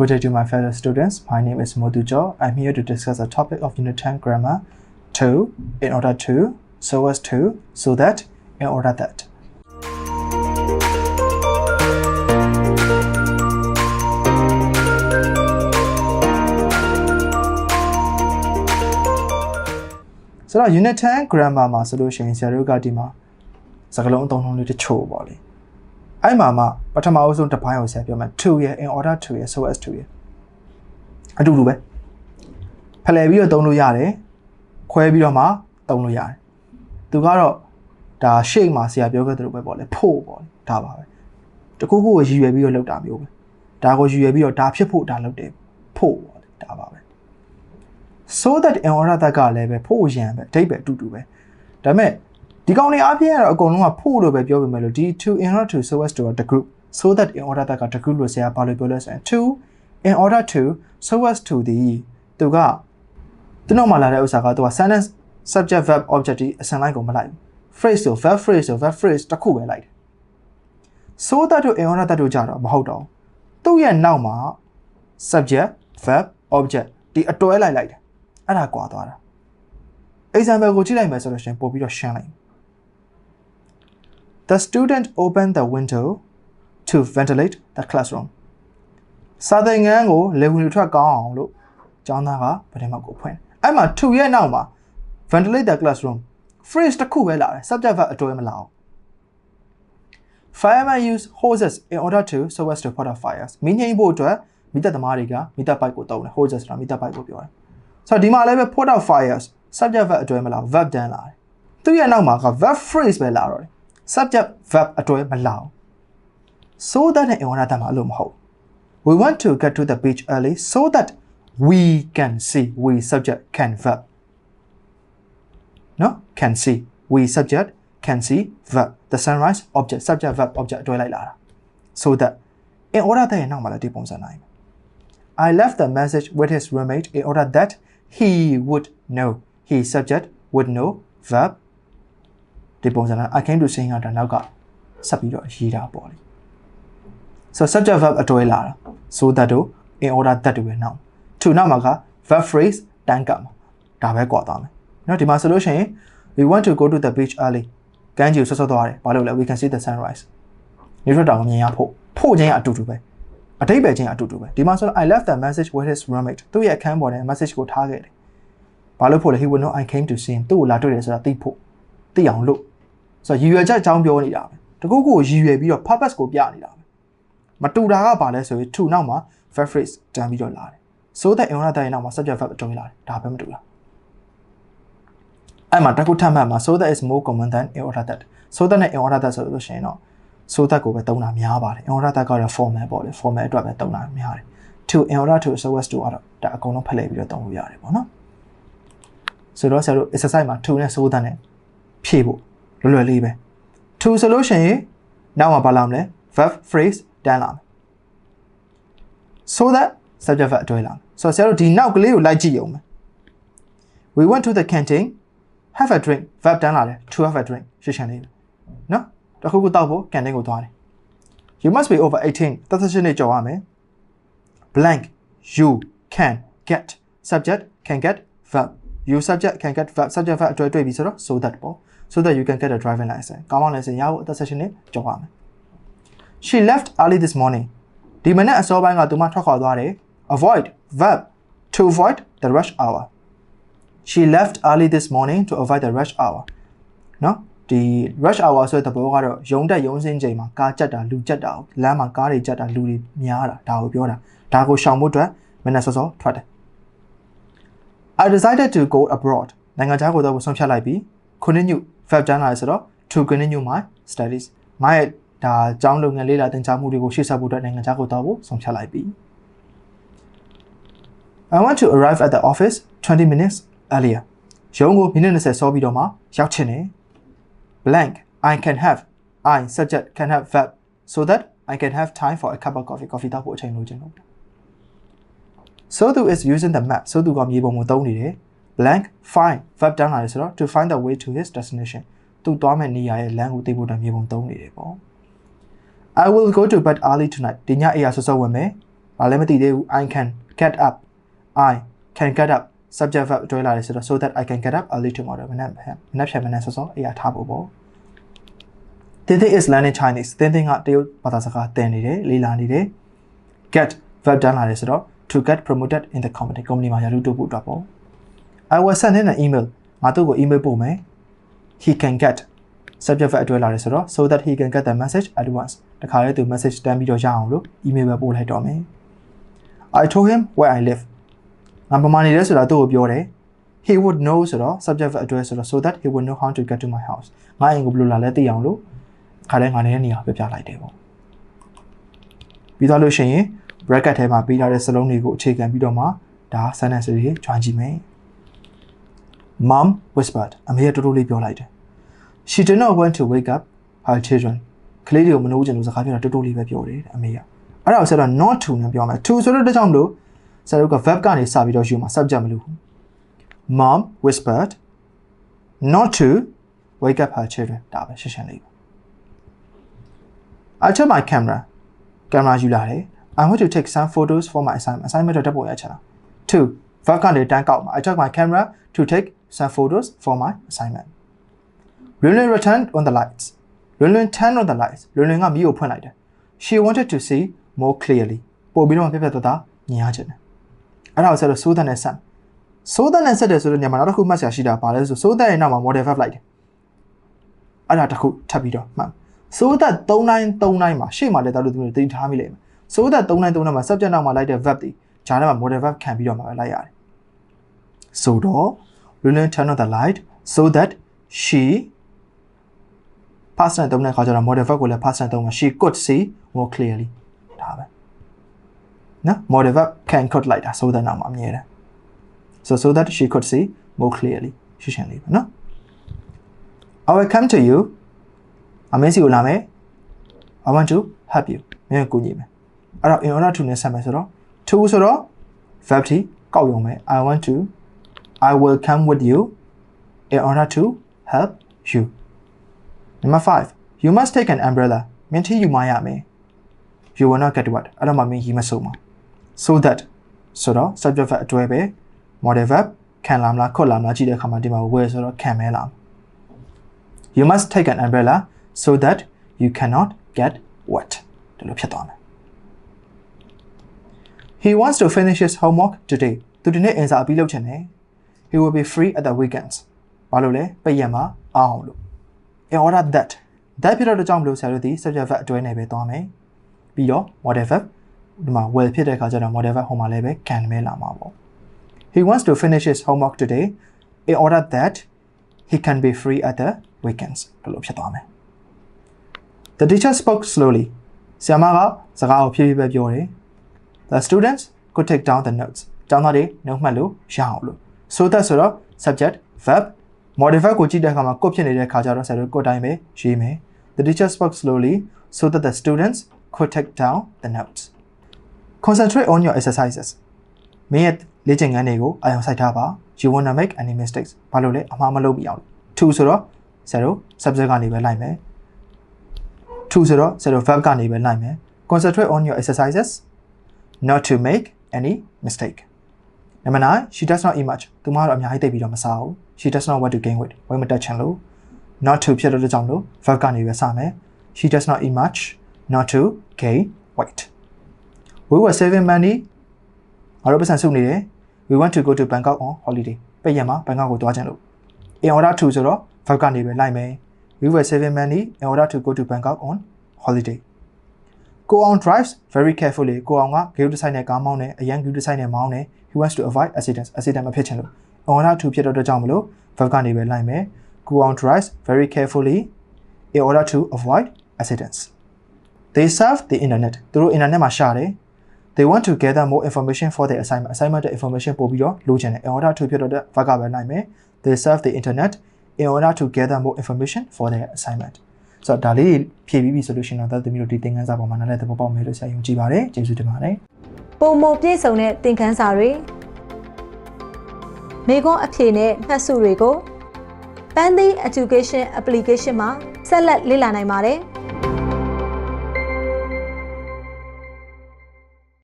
Good day to my fellow students. My name is Modujo. I'm here to discuss the topic of Unit 10 Grammar 2 in order to, so as to, so that, in order that. ဆိုတော့ unit 10 grammar မှာဆိုလို့ရှိရင်ဆရာတို့ကဒီမှာစကားလုံးအသုံးနှုန်းလေးတချို့ပေါ့လေ အဲ့မှာမှပထမအဆုံးတစ်ပိုင်းကိုဆရာပြောမယ် to ရ in order to ရ so as to ရအတူတူပဲဖလှယ်ပြီးတော့သုံးလို့ရတယ်ခွဲပြီးတော့မှသုံးလို့ရတယ်သူကတော့ဒါ shape မှာဆရာပြောခဲ့သလိုပဲပေါ့လေဖို့ပေါ့လေဒါပါပဲတခုခုကိုရည်ရွယ်ပြီးတော့လုပ်တာမျိုးပဲဒါကိုရည်ရွယ်ပြီးတော့ဒါဖြစ်ဖို့ဒါလုပ်တယ်ဖို့ပေါ့လေဒါပါပဲ so that in order that ကလည်းပဲဖို့ရန်ပဲအဓိပ္ပာယ်အတူတူပဲဒါပေမဲ့ ဒီကောင်တွေအပြည့်ကတော့အကုန်လုံးကဖို့လို့ပဲပြောပေမဲ့လို့ဒီ to in order to so as to the group so that in order that က the group လို့ဆရာဘာလို့ပြောလဲဆိုရင် to in order to so as to ဒီသူကသူနောက်မှာလာတဲ့ဥစ္စာကသူက sentence subject verb object ဒီအစင်လိုက်ကိုမလိုက်ဘူး phrase ဆို verb phrase ဆို verb phrase တစ်ခုပဲလိုက်တယ် so that တို့ in order that တို့ကြတော့မဟုတ်တော့သူ့ရဲ့နောက်မှာ subject verb object ဒီအတွဲလိုက်လိုက်တယ်အဲ့ဒါကွာသွားတာ example ကိုကြည့်လိုက်မယ်ဆိုလို့ရှိရင်ပို့ပြီးတော့ရှင်းလိုက် The student opened the window to ventilate the classroom စာသင်ခန်းကိုလေဝင်ထွက်ကောင်းအောင်လို့ကျောင်းသားကဗဒင်မောက်ကိုဖွင့်အဲ့မှာ to ရဲ့နောက်မှာ ventilate the classroom phrase တစ်ခုပဲလာတယ် subject verb အတွဲမလာအောင် Firemen use hoses in order to so as to put out fires မင်းငိမ့်ဖို့အတွက်မိသက်သမားတွေကမိသက်ပိုက်ကိုတုံးတယ် hoses ဆိုတာမိသက်ပိုက်ကိုပြောတယ်ဆိုတော့ဒီမှာလည်းပဲ put out fires subject verb အတွဲမလာ verb တန်းလာတယ်သူရဲ့နောက်မှာက verb phrase ပဲလာတော့တယ် subject verb အတွဲမလာဘူး so that နဲ့ in order that မှာအဲ့လိုမဟုတ် we want to get to the beach early so that we can see we subject can verb no can see we subject can see verb the sunrise object subject verb object အတွဲလိုက်လာတာ so that in order that ရဲ့နောက်မှာလည်းဒီပုံစံနိုင် I left the message with his roommate in order that he would know he subject would know verb ဒီပုံစံနဲ့ I came to sing ကဒါနောက်ကဆက်ပြီးတော့ရေးတာပေါ့လေ so subject verb အတွဲလာတာ so that တို့ in order that တို့ပဲနောက် to နောက်မှာက verb phrase တန်းကပ်မှာဒါပဲကွာသွားမယ်เนาะဒီမှာဆိုလို့ရှိရင် we want to go to the beach early ကမ်းခြေကိုဆွတ်ဆွတ်သွားတယ်ဘာလို့လဲ we can see the sunrise နေထွက်တာကိုမြင်ရဖို့ဖို့ချင်းကအတူတူပဲအတိတ်ပဲချင်းအတူတူပဲဒီမှာဆိုတော့ I left the message with his roommate သူ့ရဲ့အခန်းပေါ်နဲ့ message ကိုထားခဲ့တယ်ဘာလို့ဖို့လဲ he would know I came to see him သူ့ကိုလာတွေ့တယ်ဆိုတာသိဖို့သိအောင်လို့ ဆိုတော့ရည်ရွယ်ချက်အကြောင်းပြောနေတာပဲတကူကိုရည်ရွယ်ပြီးတော့ purpose ကိုပြနေတာပဲမတူတာကဘာလဲဆိုရင် to နောက်မှာ verb phrase တန်းပြီးတော့လာတယ် so that in order that နောက်မှာ subject verb အတွင်းလာတယ်ဒါပဲမတူလားအဲ့မှာတခုထပ်မှတ်မှာ so that is more common than in order that so that နဲ့ in order that ဆိုလို့ရှိရင်တော့ so that ကိုပဲသုံးတာများပါတယ် in order that ကတော့ formal ပေါ့လေ formal အတွက်ပဲသုံးတာများတယ် to in order to so as to ကတော့ဒါအကုန်လုံးဖလှယ်ပြီးတော့သုံးလို့ရတယ်ပေါ့နော်ဆိုတော့ဆရာတို့ exercise မှာ to နဲ့ so that နဲ့ဖြည့်ဖို့ လွယ်လွယ်လေးပဲ to ဆိုလို့ရှိရင်နောက်မှာဘာလာမလဲ verb phrase တန်းလာမယ် so that subject verb အတွဲလာမယ်ဆိုတော့ဆရာတို့ဒီနောက်ကလေးကိုလိုက်ကြည့်အောင်မယ် we went to the canteen have a drink verb တန်းလာတယ် to have a drink ရှင်းရှင်းလေးနော်တခုခုတောက်ဖို့ canteen ကိုသွားတယ် you must be over 18သက်သက်ရှင်းနေကြော်ရမယ် blank you can get subject can get verb you subject can get verb subject verb အတွဲတွေ့ပြီဆိုတော့ so that ပေါ့ so that you can get a driving license ကောင်းကောင်း license ရဖို့သက်သက်ရှင်းနေကြော်ရမယ် she left early this morning ဒီမနေ့အစောပိုင်းကသူမထွက်ခွာသွားတယ် avoid verb to avoid the rush hour she left early this morning to avoid the rush hour နော်ဒီ rush hour ဆိုတဲ့သဘောကတော့ရုံတက်ရုံစင်းချိန်မှာကားကြက်တာလူကြက်တာလမ်းမှာကားတွေကြက်တာလူတွေများတာဒါကိုပြောတာဒါကိုရှောင်ဖို့အတွက်မနေ့စောစောထွက်တယ် I decided to go abroad နိုင်ငံခြားကိုတော့ဆုံးဖြတ်လိုက်ပြီး continue verb တန်းလာရဆိုတော့ to continue my studies ငါရဲ့ဒါကျောင်းလုပ်ငန်းလေ့လာသင်ကြားမှုတွေကိုရှေ့ဆက်ဖို့အတွက်နိုင်ငံခြားကိုတော့ဆုံးဖြတ်လိုက်ပြီ I want to arrive at the office 20 minutes earlier ရုံးကိုမိနစ်20စောပြီးတော့မှရောက်ချင်တယ် blank I can have I subject can have verb so that I can have time for a cup of coffee coffee တောက်ဖို့အချိန်လိုချင်လို့ so do is using the map so do ကမြေပုံကိုသုံးနေတယ် blank find verb တန်းလာတယ်ဆိုတော့ to find the way to his destination သူသွားမယ့်နေရာရဲ့လမ်းကိုသိဖို့အတွက်မြေပုံသုံးနေတယ်ပေါ့ I will go to bed early tonight ဒီညအိယာဆော့ဆော့ဝင်မယ်ဘာလည်းမသိသေးဘူး I can get up I can get up subject verb တွဲလာတယ်ဆိုတော့ so that I can get up early tomorrow မနက်မနက်ဖြန်မနက်စောစောအရာထားဖို့ပေါ့တင်းတင်း is learning Chinese တင်းတင်းကတရုတ်ဘာသာစကားသင်နေတယ်လေ့လာနေတယ် get verb တန်းလာတယ်ဆိုတော့ to get promoted in the company company မှာရာထူးတိုးဖို့အတွက်ပေါ့ I will send him an email ငါတို့ကို email ပို့မယ် he can get subject verb အတွဲလာတယ်ဆိုတော့ so that he can get the message at once တခါလေသူ message တန်းပြီးတော့ရအောင်လို့ email ပဲပို့လိုက်တော့မယ် I told him where I live ငါပမာနေတယ်ဆိုတာသူ့ကိုပြောတယ် he would know ဆိုတော့ subject verb အတွဲဆိုတော့ so that he would know how to get to my house ငါအိမ်ကိုဘယ်လိုလာလဲသိအောင်လို့ခါတိုင်းငါနေတဲ့နေရာပြပြလိုက်တယ်ပေါ့ပြီးသွားလို့ရှိရင် bracket ထဲမှာပေးထားတဲ့စလုံးတွေကိုအခြေခံပြီးတော့မှဒါ sentence တွေ join ကြည့်မယ် mom whispered အမေကတိုးတိုးလေးပြောလိုက်တယ် she did not want to wake up her children ကလေးတွေကိုမနှိုးချင်လို့စကားပြောတာတိုးတိုးလေးပဲပြောတယ်တဲ့အမေကအဲ့ဒါကိုဆက်တော့ not to နဲ့ပြောမယ် to ဆိုတော့တကြောင်မလို့ဆရာတို့က verb ကနေစပြီးတော့ယူမှာ subject မလို့ mom whispered not to wake up her children ဒါပဲရှင်းရှင်းလေး I took my camera ကင်မရာယူလာတယ် I want to take some photos for my assignment assignment တော့တက်ပေါ်ရချင်တာ two verb ကနေတန်းကောက်မှာ I took my camera to take some photos for my assignment Lulun returned on the lights Lulun turned on the lights Lulun ကမီးကိုဖွင့်လိုက်တယ် She wanted to see more clearly ပို့ပြီးတော့ပြပြတသားမြင်ရချင်တယ်အဲ့ဒါကိုဆက်တော့ so that နဲ့ဆက် so that နဲ့ဆက်တယ်ဆိုတော့ညမှာနောက်တစ်ခုမှတ်ဆရာရှိတာပါလဲဆို so that ရဲ့နောက်မှာ model verb လိုက်တယ်အဲ့ဒါတစ်ခုထပ်ပြီးတော့မှတ် so that 3939မှာရှေ့မှာလည်းတော်တော်သူတွေသိထားမိလိမ့်မယ် so that 3939မှာ subject နောက်မှာလိုက်တဲ့ verb တွေဂျာထဲမှာ model verb ခံပြီးတော့မှပဲလိုက်ရတယ်ဆိုတော့ Lulun turned on the light so that she past tense သုံးတဲ့အခါကျတော့ model verb ကိုလည်း past tense သုံးမှာ she could see more clearly ဒါပဲနော် model verb can could လိုက်တာ so that နောက်မှာအမြဲတမ်း so so that she could see more clearly ရှင်းရှင်းလေးပဲနော် I will come to you အမေစီကိုလာမယ် I want to help you မင်းကိုကူညီမယ်အဲ့တော့ in order to နဲ့ဆက်မယ်ဆိုတော့ to ဆိုတော့ verb တီကောက်ရုံပဲ I want to I will come with you in order to help you Number 5 you must take an umbrella မင်းထီယူမရမယ် you will not get wet အဲ့တော့မှမင်းရီမဆုံးမှာ so that ဆိုတော့ subject verb အတွဲပဲ model verb ခံလာမလားခွတ်လာမလားကြည့်တဲ့အခါမှာဒီမှာ will ဆိုတော့ခံမဲလာ you must take an umbrella so that you cannot get wet ဒီလိုဖြစ်သွားမယ် he wants to finish his homework today သူဒီနေ့အင်စာအပြီးလုပ်ချင်တယ် he will be free at the weekends ဘာလို့လဲပိတ်ရက်မှာအောင်လို့ in order that that ဖြစ်တော့ကြောင့်မလို့ဆရာတို့ဒီ subject verb အတွဲနဲ့ပဲသွားမယ်ပြီးတော့ model verb ဒီမှာ will ဖြစ်တဲ့အခါကျတော့ model verb ဟိုမှာလည်းပဲ can ပဲလာမှာပေါ့ he wants to finish his homework today in order that he can be free at the weekends ဘယ်လိုဖြစ်သွားမလဲ the teacher spoke slowly ဆရာမကစကားကိုဖြည်းဖြည်းပဲပြောတယ် the students could take down the notes ကျောင်းသားတွေ note မှတ်လို့ရအောင်လို့ so that ဆိုတော့ subject verb model verb ကိုကြည့်တဲ့အခါမှာကိုဖြစ်နေတဲ့အခါကျတော့ဆရာတို့ကိုတိုင်းပဲရေးမယ် the teacher spoke slowly so that the students could take down the notes concentrate on your exercises မင်းရဲ့လေ့ကျင့်ခန်းတွေကိုအာရုံစိုက်ထားပါ you want to make any mistakes ဘာလို့လဲအမှားမလုပ်မိအောင် to ဆိုတော့ဆရာတို့ subject ကနေပဲလိုက်မယ် to ဆိုတော့ဆရာတို့ verb ကနေပဲလိုက်မယ် concentrate on your exercises not to make any mistake number 9 she does not eat much သူမကတော့အများကြီးသိပ်ပြီးတော့မစားဘူး she does not want to gain weight ဝိမတက်ချင်လို့ not to ဖြစ်တဲ့ကြောင့်လို့ verb ကနေပဲစမယ် she does not eat much not to gain weight we were saving money ငါတို့ပတ်စံစုနေတယ် we want to go to Bangkok on holiday ပိတ်ရမှာ Bangkok ကိုသွားချင်လို့ in order to ဆိုတော့ verb ကနေပဲလိုက်မယ် we were saving money in order to go to Bangkok on holiday ကိုအောင် drives very carefully ကိုအောင်ကဂရုတစိုက်နဲ့ကားမောင်းတယ်အရန်ဂရုတစိုက်နဲ့မောင်းတယ် he wants to avoid accidents accident မဖြစ်ချင်လို့ in order to ဖြစ်တော့ကြောင့်မလို့ verb ကနေပဲလိုက်မယ်ကိုအောင် drives very carefully in order to avoid accidents they surf the internet သူတို့ internet မှာရှာတယ် they want to gather more information for their assignment assignment တဲ့ information ပို့ပြီးတော့လိုချင်တယ် in order to ဖြစ်တော့တဲ့ verb ကပဲလိုက်မယ် they surf the internet in order to gather more information for their assignment ဆိုတော့ဒါလေးဖြည့်ပြီးပြီဆိုလို့ရှိရင်တော့သမီးတို့ဒီသင်ခန်းစာပေါ်မှာနားလည်သဘောပေါက်မယ်လို့ဆရာယုံကြည်ပါတယ်ကျေးဇူးတင်ပါတယ် ပုံမပြည့်စုံတဲ့သင်ခန်းစာတွေမိခွန်းအဖြေနဲ့မှတ်စုတွေကို Pandy Education Application မှာဆက်လက်လေ့လာနိုင်ပါတယ်။